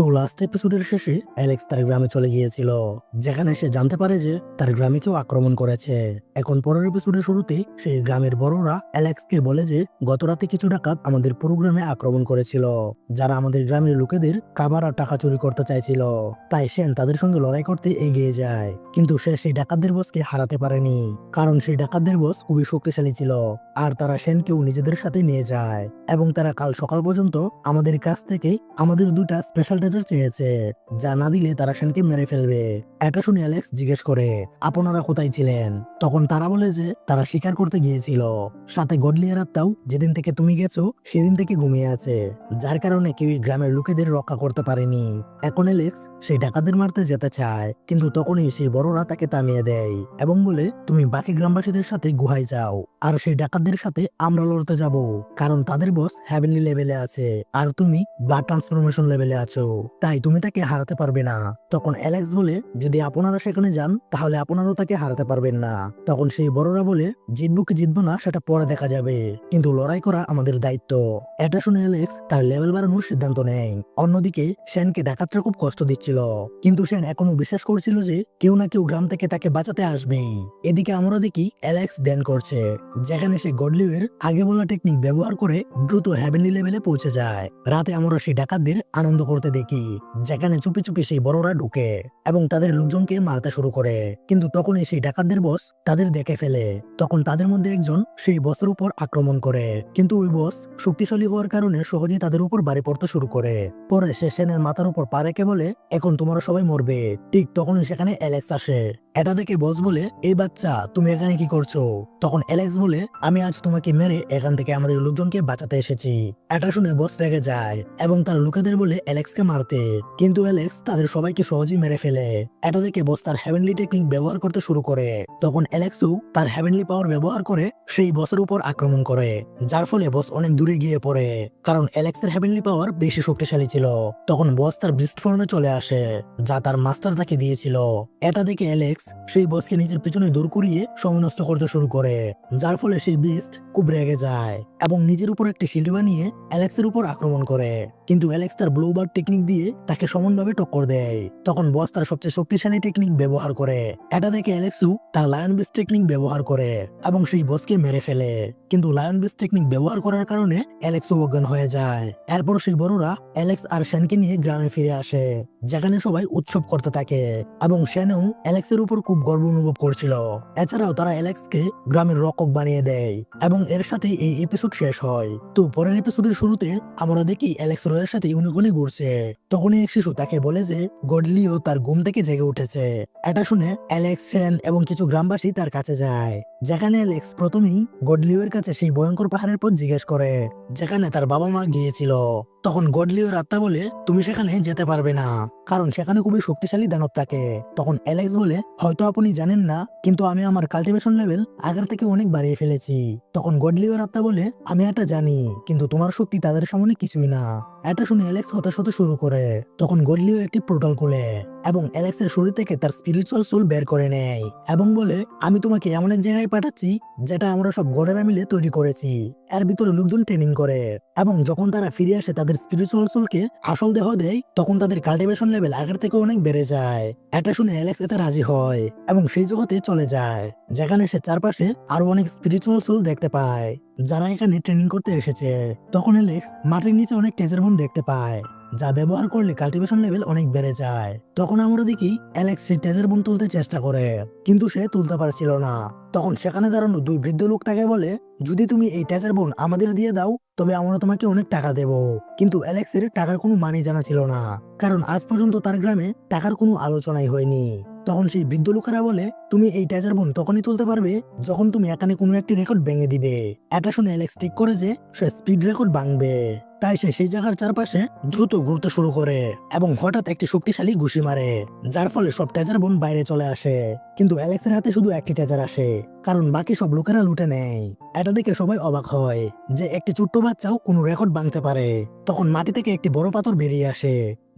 তো লাস্ট এপিসোডের শেষে অ্যালেক্স তার গ্রামে চলে গিয়েছিল, যেখানে সে জানতে পারে যে তার গ্রামে কেউ আক্রমণ করেছে। এখন পরের এপিসোডের শুরুতে সেই গ্রামের বড়রা অ্যালেক্সকে বলে যে, গত রাতে কিছু ডাকাত আমাদের পুরো গ্রামে আক্রমণ করেছিল, যারা আমাদের গ্রামের লোকেদের খাবার আর টাকা চুরি করতে চাইছিল। তাই সেন তাদের সঙ্গে লড়াই করতে এগিয়ে যায়। কিন্তু সে সেই ডাকাতদের বসকে হারাতে পারেনি, কারণ সেই ডাকাতদের বস খুবই শক্তিশালী ছিল, আর তারা সেন সেনকেও নিজেদের সাথে নিয়ে যায়। এবং তারা কাল সকাল পর্যন্ত আমাদের কাছ থেকে আমাদের দুটা স্পেশাল ট্রেজার চেয়েছে যা না দিলে তারা সেনকে মেরে ফেলবে। এটা শুনে অ্যালেক্স জিজ্ঞেস করে, আপনারা কোথায় ছিলেন? তখন তারা বলে যে, তারা শিকার করতে গিয়েছিল। সাথে গডলিয়ার আত্মাও যেদিন থেকে তুমি গেছো, সেদিন থেকে ঘুমিয়ে আছে। যার কারণে কেউই গ্রামের লোকেদের রক্ষা করতে পারেনি। এখন অ্যালেক্স সেই ডাকাতদের মারতে যেতে চায়, কিন্তু তখনই সেই বড়রা তাকে থামিয়ে দেয় এবং বলে, তুমি বাকি গ্রামবাসীদের সাথে গুহায় যাও। আর সেই ডাকাতদের সাথে আমরা লড়তে যাব, কারণ তাদের বস হ্যাভেনলি লেভেলে আছে, আর তুমি বা ট্রান্সফরমেশন লেভেলে আছো। তাই তুমি তাকে হারাতে পারবে না। তখন অ্যালেক্স বলে, যদি আপনারা সেখানে যান, তাহলে আপনারাও তাকে হারাতে পারবেন না। তখন সেই বড়রা বলে, জিতবো কি জিতবো না, সেটা পরে দেখা যাবে। কিন্তু লড়াই করা আমাদের দায়িত্ব। এটা শুনে অ্যালেক্স তার লেভেল বাড়ানোর সিদ্ধান্ত নেয়। অন্যদিকে সেনকে ডাকাতরা খুব কষ্ট দিচ্ছিল। কিন্তু সেন এখনও বিশ্বাস করছিল যে, কেউ না কেউ গ্রাম থেকে তাকে বাঁচাতে আসবেই। এদিকে আমরা দেখি অ্যালেক্স ধ্যান করছে। যেখানে সে গডলিউয়ের আগে বলা টেকনিক ব্যবহার করে দ্রুত হ্যাভেনলি লেভেলে পৌঁছে যায়। রাতে আমরা সেই ডাকাতদের আনন্দ করতে দেখি, যেখানে চুপি চুপি সেই বড়রা ঢুকে এবং তাদের লোকজনকে মারতে শুরু করে। কিন্তু তখনই সেই ডাকাতদের বস তাদের দেখে ফেলে। তখন তাদের মধ্যে একজন সেই বসের উপর আক্রমণ করে। কিন্তু ওই বস শক্তিশালী হওয়ার কারণে সহজেই তাদের উপর বাড়ি পড়তে শুরু করে। পরে সে সেনের মাথার উপর পা রেখে বলে, এখন তোমরা সবাই মরবে। ঠিক তখনই সেখানে অ্যালেক্স আসে। এটা দেখে বস বলে, এই বাচ্চা, তুমি এখানে কি করছ? তখন অ্যালেক্স বলে, আমি আজ তোমাকে মেরে এখান থেকে আমাদের লোকজনকে বাঁচাতে এসেছি। এটা শুনে বস রেগে যায় এবং তার লোকেদের বলে অ্যালেক্সকে মারতে। কিন্তু অ্যালেক্স তাদের সবাইকে সহজেই মেরে ফেলে। এটা দেখে বস তার হ্যাভেনলি টেকনিক ব্যবহার করতে শুরু করে। তখন অ্যালেক্সও তার হ্যাভেনলি পাওয়ার ব্যবহার করে সেই বসের উপর আক্রমণ করে, যার ফলে বস অনেক দূরে গিয়ে পড়ে। কারণ অ্যালেক্সের হ্যাভেনলি পাওয়ার বেশি শক্তিশালী ছিল। তখন বস তার বৃষ্ট ফর্মে চলে আসে, যা তার মাস্টার তাকে দিয়েছিল। এটা দেখে অ্যালেক্স সেই বসকে নিজের পিছনে দূর করিয়ে সময় নষ্ট করতে শুরু করে, যার ফলে সেই বিস্ট খুব রেগে যায় এবং নিজের উপর একটি শিল্ড বানিয়ে অ্যালেক্সের উপর আক্রমণ করে। কিন্তু অ্যালেক্স তার ব্লোবার টেকনিক দিয়ে তাকে সমানভাবে টক্কর দেয়। তখন বস তার সবচেয়ে শক্তিশালী টেকনিক ব্যবহার করে। এটা দেখে অ্যালেক্সও তার লায়ন বিস টেকনিক ব্যবহার করে এবং সেই বসকে মেরে ফেলে। কিন্তু লায়ন বিস টেকনিক ব্যবহার করার কারণে অ্যালেক্সও অজ্ঞান হয়ে যায়। এরপর সেই বড়রা অ্যালেক্স আর শ্যানকে নিয়ে গ্রামে ফিরে আসে, যেখানে সবাই উৎসব করতে থাকে এবং শ্যানও অ্যালেক্সের উপর খুব গর্ব অনুভব করছিল। এছাড়াও তারা অ্যালেক্সকে গ্রামের রক্ষক বানিয়ে দেয় এবং এর সাথে এই এপিসোড শেষ হয়। তো পরের এপিসোডের শুরুতে আমরা দেখি অ্যালেক্স রয়ের সাথে ইউনিকনে ঘুরছে। তখনই এক শিশু তাকে বলে যে, গডলিও তার ঘুম থেকে জেগে উঠেছে। এটা শুনে অ্যালেক্স, সেন এবং কিছু গ্রামবাসী তার কাছে যায়। যেখানে অ্যালেক্স প্রথমেই গডলিওর কাছে সেই ভয়ঙ্কর পাহাড়ের পর জিজ্ঞেস করে, যেখানে তার বাবা মা গিয়েছিল। তখন গডলিওর আত্মা বলে, তুমি সেখানে যেতে পারবে না। কারণ সেখানে খুবই শক্তিশালী দানব থাকে। তখন অ্যালেক্স বলে, হয়তো আপনি জানেন না, কিন্তু আমি আমার কাল্টিভেশন লেভেল আগের থেকে অনেক বাড়িয়ে ফেলেছি। তখন গডলিওর আত্মা বলে, আমি এটা জানি, কিন্তু তোমার শক্তি তাদের সামনে কিছুই না। এটা শুনে অ্যালেক্স হতাশ হতে শুরু করে। তখন গডলিও একটি পোর্টাল খুলে এবং অ্যালেক্সের শরীর থেকে তার স্পিরিচুয়াল সোল বের করে নেয় এবং বলে, আমি তোমাকে এমন এক জায়গায় পাঠাচ্ছি যেটা আমরা সব গডেরা মিলে তৈরি করেছি। এর ভিতরে লোকজন ট্রেনিং করে এবং যখন তারা ফিরে আসে তাদের স্পিরিচুয়াল সোলকে আসল দেহ দেয়, তখন তাদের কাল্টিভেশন লেভেল আগের থেকে অনেক বেড়ে যায়। এটা শুনে অ্যালেক্স এতে রাজি হয় এবং সেই জগতে চলে যায়, যেখানে সে চারপাশে আরও অনেক স্পিরিচুয়াল সোল দেখতে পায়। যারা এখানে ট্রেনিং করতে এসেছে, তখন অ্যালেক্স মাটির নিচে অনেক টেজার বোন দেখতে পায়, যা ব্যবহার করলে কাল্টিভেশন লেভেল অনেক বেড়ে যায়। তখন আমরা দেখি অ্যালেক্স সেই টেজার বোন তুলতে চেষ্টা করে, কিন্তু সে তুলতে পারছিল না। তখন সেখানে দাঁড়ানো দুই বৃদ্ধ লোক তাকে বলে, যদি তুমি এই টেজার বোন আমাদের দিয়ে দাও, তবে আমরা তোমাকে অনেক টাকা দেব। কিন্তু অ্যালেক্সের টাকার কোনো মানে জানা ছিল না, কারণ আজ পর্যন্ত তার গ্রামে টাকার কোনো আলোচনাই হয়নি। তখন সেই বৃদ্ধ লোকেরা বলে, তুমি এই ট্যাজার বোন তখনই তুলতে পারবে যখন তুমি এখানে কোনো একটি রেকর্ড ভেঙে দিবে। এটা শুনে অ্যালেক্স ঠিক করে যে, সে স্পিড রেকর্ড ভাঙবে। তাই সে সেই জায়গার চারপাশে দ্রুত ঘুরতে শুরু করে এবং হঠাৎ একটি শক্তিশালী ঘুষি মারে, যার ফলে সব ট্যাজার বোন বাইরে চলে আসে। কিন্তু অ্যালেক্সের হাতে শুধু একটি ট্যাজার আসে, কারণ বাকি সব লোকেরা লুটে নেয়। এটা দেখে সবাই অবাক হয় যে একটি ছোট্ট বাচ্চাও কোনো রেকর্ড ভাঙতে পারে। তখন মাটি থেকে একটি বড় পাথর বেরিয়ে আসে।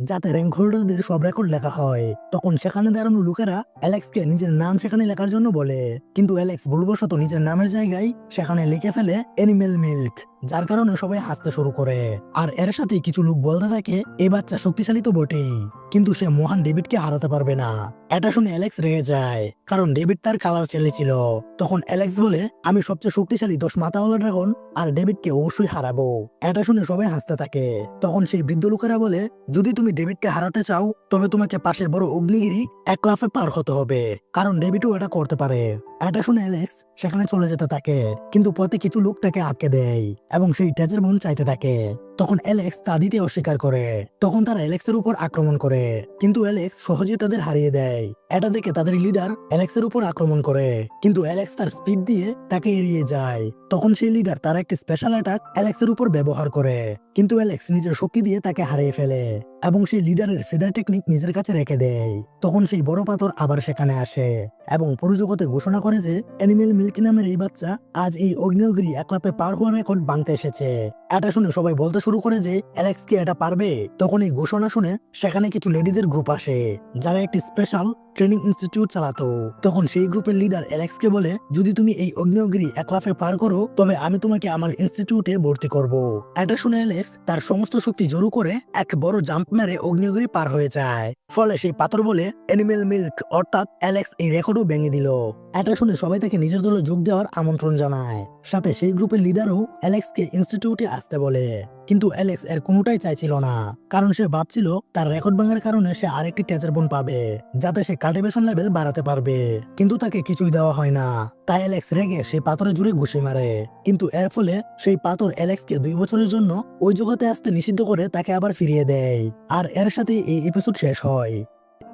যাতে র্যাঙ্ক হোল্ডারদের সব রেকর্ড লেখা হয়। তখন সেখানে দাঁড়ানো লোকেরা অ্যালেক্সকে নিজের নাম সেখানে লেখার জন্য বলে। কিন্তু অ্যালেক্স ভুলবশত নিজের নামের জায়গায় সেখানে লিখে ফেলে এনিমেল মিল্ক যার কারণে সবাই হাসতে শুরু করে। আর এর সাথে কিছু লোক বলতে থাকে, এ বাচ্চা শক্তিশালী তো বটেই, কিন্তু সে মহান ডেভিডকে হারাতে পারবে না। এটা শুনে অ্যালেক্স রেগে যায়। কারণ ডেভিড তার কালার ছেলে ছিল। তখন অ্যালেক্স বলে, আমি সবচেয়ে শক্তিশালী দশ মাথাওয়ালা ড্রাগন আর ডেভিডকে অবশ্যই হারাবো। এটা শুনে সবাই হাসতে থাকে। তখন সেই বৃদ্ধ লোকেরা বলে, যদি তুমি ডেভিডকে হারাতে চাও, তবে তোমাকে পাশের বড় অগ্নিগিরি এক লাফে পার হতে হবে। কারণ ডেভিডও এটা করতে পারে। এটা শুনে অ্যালেক্স সেখানে চলে যেতে থাকে, কিন্তু পথে কিছু লোক তাকে আটকে দেয় এবং সেই ট্যাজের মন চাইতে থাকে। তখন অ্যালেক্স তা দিতে অস্বীকার করে, তখন তারা অ্যালেক্সের উপর আক্রমণ করে, কিন্তু অ্যালেক্স সহজে তাদের হারিয়ে দেয়। এটা দেখে তাদের লিডার অ্যালেক্সের উপর আক্রমণ করে, কিন্তু অ্যালেক্স তার স্পিড দিয়ে তাকে এড়িয়ে যায়। তখন সেই লিডার তার একটি স্পেশাল অ্যাটাক অ্যালেক্সের উপর ব্যবহার করে, কিন্তু অ্যালেক্স নিজের শক্তি দিয়ে তাকে হারিয়ে ফেলে। এবং সেই লিডারের ফেদার টেকনিক নিজের কাছে রেখে দেয়। তখন সেই বড় পাথর আবার সেখানে আসে এবং পরিজগতে ঘোষণা করে যে অ্যানিমেল মিল্কি নামের এই বাচ্চা আজ এই অগ্নিগিরি একলাপে পার হওয়ার রেকর্ড ভাঙতে এসেছে। এটা শুনে সবাই বলতে শুরু করে যে অ্যালেক্স কি এটা পারবে? তখন এই ঘোষণা শুনে সেখানে কিছু লেডিদের গ্রুপ আসে, যারা একটি স্পেশাল ট্রেনিং ইনস্টিটিউট চালাতো। তখন সেই গ্রুপের লিডার অ্যালেক্সকে বলে, যদি তুমি এই অগ্নিগিরি এক লাফে পার করো, তবে আমি তোমাকে আমার ইনস্টিটিউটে ভর্তি করব। এটা শুনে অ্যালেক্স তার সমস্ত শক্তি জড়ো করে এক বড় জাম্প মেরে অগ্নিগুড়ি পার হয়ে যায়। ফলে সেই পাথর বলে অ্যানিমেল মিল্ক অর্থাৎ অ্যালেক্স এই রেকর্ডও ভেঙে দিল। এটা শুনে সবাই তাকে নিজের দলে যোগ দেওয়ার আমন্ত্রণ জানায়। সাথে সেই গ্রুপের লিডারও অ্যালেক্সকে ইনস্টিটিউটে আসতে বলে। কিন্তু অ্যালেক্স এর কোনোটাই চাইছিল না। কারণ সে ভাবছিল তার রেকর্ড ভাঙার কারণে সে আরেকটি টেচার বোন পাবে, যাতে সে কাল্টিভেশন লেভেল বাড়াতে পারবে। কিন্তু তাকে কিছুই দেওয়া হয় না। তাই অ্যালেক্স রেগে সেই পাথরে জুড়ে ঘুষে মারে। কিন্তু এর ফলে সেই পাথর অ্যালেক্সকে দুই বছরের জন্য ওই জগতে আসতে নিষিদ্ধ করে তাকে আবার ফিরিয়ে দেয়। আর এর সাথে এই এপিসোড শেষ হয়।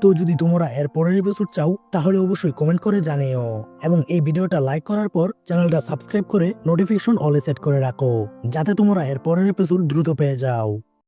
তো যদি তোমরা এর পরের এপিসোড চাও, তাহলে অবশ্যই কমেন্ট করে জানিও। এবং এই ভিডিওটা লাইক করার পর চ্যানেলটা সাবস্ক্রাইব করে নোটিফিকেশন অলে সেট করে রাখো, যাতে তোমরা এর পরের এপিসোড দ্রুত পেয়ে যাও।